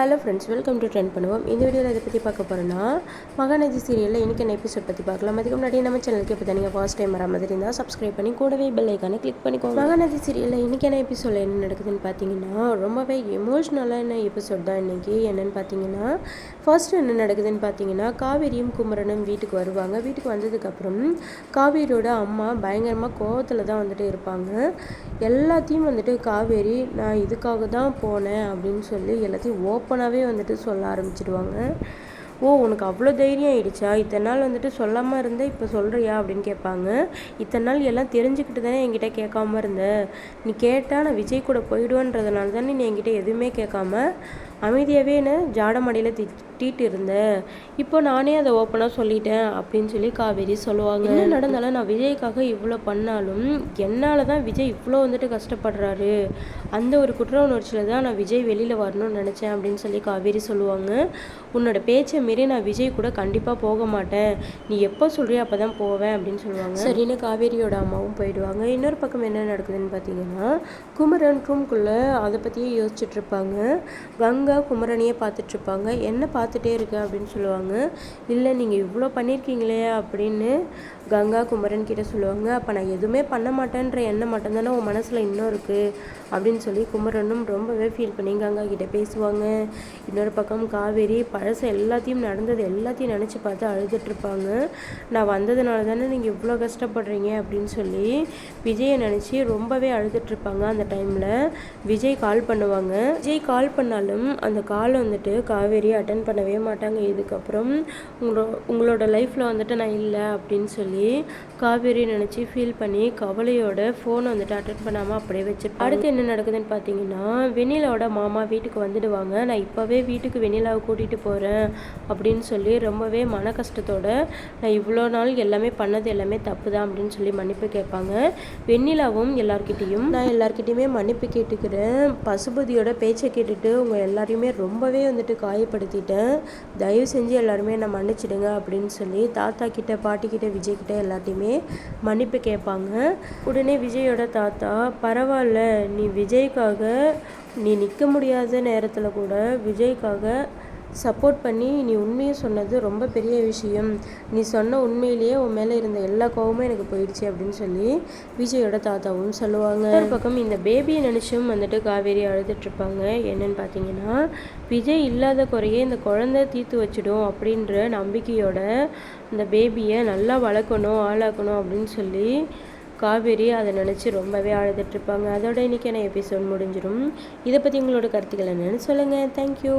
Hello friends welcome to trend பண்ணுவோம் இந்த வீடியோவில் இதை பற்றி பார்க்க போகிறோன்னா மகாநதி சீரியலில் இன்றைக்கி என்ன எபிசோட் பற்றி பார்க்கலாம். அதுக்கு முன்னாடி நம்ம சேனலுக்கு இப்போ நீங்கள் ஃபர்ஸ்ட் டைம் வர மாதிரி இருந்தால் சப்ஸ்கிரைப் பண்ணி கூடவே பெல் ஐக்கானே கிளிக் பண்ணிக்கோங்க. மகாநதி சீரியலில் இன்றைக்கி என்ன எபிசோடில் என்ன நடக்குதுன்னு பார்த்தீங்கன்னா ரொம்பவே எமோஷ்னலான எபிசோட் தான் இன்றைக்கி என்னென்னு பார்த்தீங்கன்னா ஃபர்ஸ்ட் என்ன நடக்குதுன்னு பார்த்தீங்கன்னா காவேரியும் குமரனும் வீட்டுக்கு வருவாங்க. வீட்டுக்கு வந்ததுக்கப்புறம் காவேரியோட அம்மா பயங்கரமாக கோவத்தில் தான் வந்துட்டு இருப்பாங்க. எல்லாத்தையும் வந்துட்டு காவேரி நான் இதுக்காக தான் போனேன் அப்படின்னு சொல்லி எல்லாத்தையும் ஓப்பனாகவே வந்துட்டு சொல்ல ஆரம்பிச்சிடுவாங்க. ஓ உனக்கு அவ்வளோ தைரியம் ஆயிடுச்சா? இத்தனை நாள் வந்துட்டு சொல்லாமல் இருந்தேன் இப்போ சொல்கிறியா அப்படின்னு கேட்பாங்க. இத்தனை நாள் எல்லாம் தெரிஞ்சுக்கிட்டு தானே என்கிட்ட கேட்காம இருந்த? நீ கேட்டால் நான் விஜய் கூட போயிடுவேன்றதுனால தானே நீ என்கிட்ட எதுவுமே கேட்காம அமைதியாகவே என்ன ஜாடமடியில் திட்டிட்டு இருந்த இப்போ நானே அதை ஓப்பனாக சொல்லிட்டேன் அப்படின்னு சொல்லி காவேரி சொல்லுவாங்க. என்ன நடந்தாலும் நான் விஜய்க்காக இவ்வளோ பண்ணாலும் என்னால் தான் விஜய் இவ்வளோ வந்துட்டு கஷ்டப்படுறாரு. அந்த ஒரு குற்ற உணர்ச்சியில் தான் நான் விஜய் வெளியில் வரணும்னு நினச்சேன் அப்படின்னு சொல்லி காவேரி சொல்லுவாங்க. உன்னோட பேச்சை மீறி நான் விஜய் கூட கண்டிப்பாக போக மாட்டேன். நீ எப்போ சொல்கிறியோ அப்போ தான் போவேன் அப்படின்னு சொல்லுவாங்க. சரின்னு காவேரியோட அம்மாவும் போயிடுவாங்க. இன்னொரு பக்கம் என்ன நடக்குதுன்னு பார்த்தீங்கன்னா குமரன் ரூம்குள்ளே அதை பற்றியே யோசிச்சுட்டு இருப்பாங்க. கங்கா குமரனையே பார்த்துட்ருப்பாங்க என்ன பார்த்துட்டே இருக்க அப்படின்னு சொல்லுவாங்க. இல்லை நீங்கள் இவ்வளோ பண்ணியிருக்கீங்களே அப்படின்னு கங்கா குமரன் கிட்டே சொல்லுவாங்க. அப்போ நான் எதுவுமே பண்ண மாட்டேன்ற எண்ணம் மட்டும்தானே உன் மனசில் இன்னும் இருக்குது அப்படின்னு சொல்லி குமரனும் ரொம்பவே ஃபீல் பண்ணி கங்கா கிட்டே பேசுவாங்க. இன்னொரு பக்கம் காவேரி பழசு எல்லாத்தையும் நடந்தது எல்லாத்தையும் நினச்சி பார்த்து அழுதுட்ருப்பாங்க. நான் வந்ததுனால தானே நீங்கள் இவ்வளோ கஷ்டப்படுறீங்க? அப்படின்னு சொல்லி விஜயை நினச்சி ரொம்பவே அழுதுட்ருப்பாங்க அந்த டைமில் விஜய் கால் பண்ணுவாங்க. விஜய் கால் பண்ணாலும் அந்த கால் வந்துட்டு காவேரி அட்டன் பண்ணவே மாட்டாங்க. இதுக்கப்புறம் உங்களோ உங்களோட லைஃப்பில் வந்துட்டு நான் இல்லை அப்படின்னு சொல்லி காவேரி நினச்சி ஃபீல் பண்ணி கவலையோட ஃபோனை வந்துட்டு அட்டன் பண்ணாமல் அப்படியே வச்சுருப்பேன் அடுத்து என்ன நடக்குதுன்னு பார்த்தீங்கன்னா வெண்ணிலாவோட மாமா வீட்டுக்கு வந்துடுவாங்க. நான் இப்போவே வீட்டுக்கு வெண்ணிலாவை கூட்டிகிட்டு போகிறேன் அப்படின்னு சொல்லி ரொம்பவே மன கஷ்டத்தோட நான் இவ்வளோ நாள் எல்லாமே பண்ணது எல்லாமே தப்பு தான் அப்படின்னு சொல்லி மன்னிப்பு கேட்பாங்க. வெண்ணிலாவும் எல்லார்கிட்டேயும் நான் எல்லார்கிட்டேயுமே மன்னிப்பு கேட்டுக்கிறேன். பசுபதியோட பேச்சை கேட்டுட்டு உங்கள் எல்லாரையுமே ரொம்பவே வந்துட்டு காயப்படுத்திட்டேன். தயவு செஞ்சு எல்லாருமே என்னை மன்னிச்சிடுங்க அப்படின்னு சொல்லி தாத்தா கிட்ட பாட்டி கிட்ட விஜய் கிட்ட எல்லாத்தையுமே மன்னிப்பு கேட்பாங்க. உடனே விஜயோட தாத்தா பரவாயில்ல நீ விஜய்க்காக நீ நிற்க முடியாத நேரத்தில் கூட விஜய்க்காக சப்போர்ட் பண்ணி நீ உண்மையை சொன்னது ரொம்ப பெரிய விஷயம். நீ சொன்ன உண்மையிலேயே உன் மேலே இருந்த எல்லா கோவமும் எனக்கு போயிடுச்சு அப்படின்னு சொல்லி விஜயோட தாத்தாவும் சொல்லுவாங்க. ஒரு பக்கம் இந்த பேபியை நினச்சும் வந்துட்டு காவேரி அழுதுட்ருப்பாங்க என்னன்னு பார்த்தீங்கன்னா விஜய் இல்லாத குறையே இந்த குழந்தை தீர்த்து வச்சிடும் அப்படின்ற நம்பிக்கையோட இந்த பேபியை நல்லா வளர்க்கணும் ஆளாக்கணும் அப்படின்னு சொல்லி காவேரி அதை நினச்சி ரொம்பவே அழுதுட்ருப்பாங்க அதோட இன்றைக்கான எபிசோட் முடிஞ்சிடும். இதை பற்றி உங்களோட கருத்துக்கள் என்னென்னு சொல்லுங்கள் தேங்க்யூ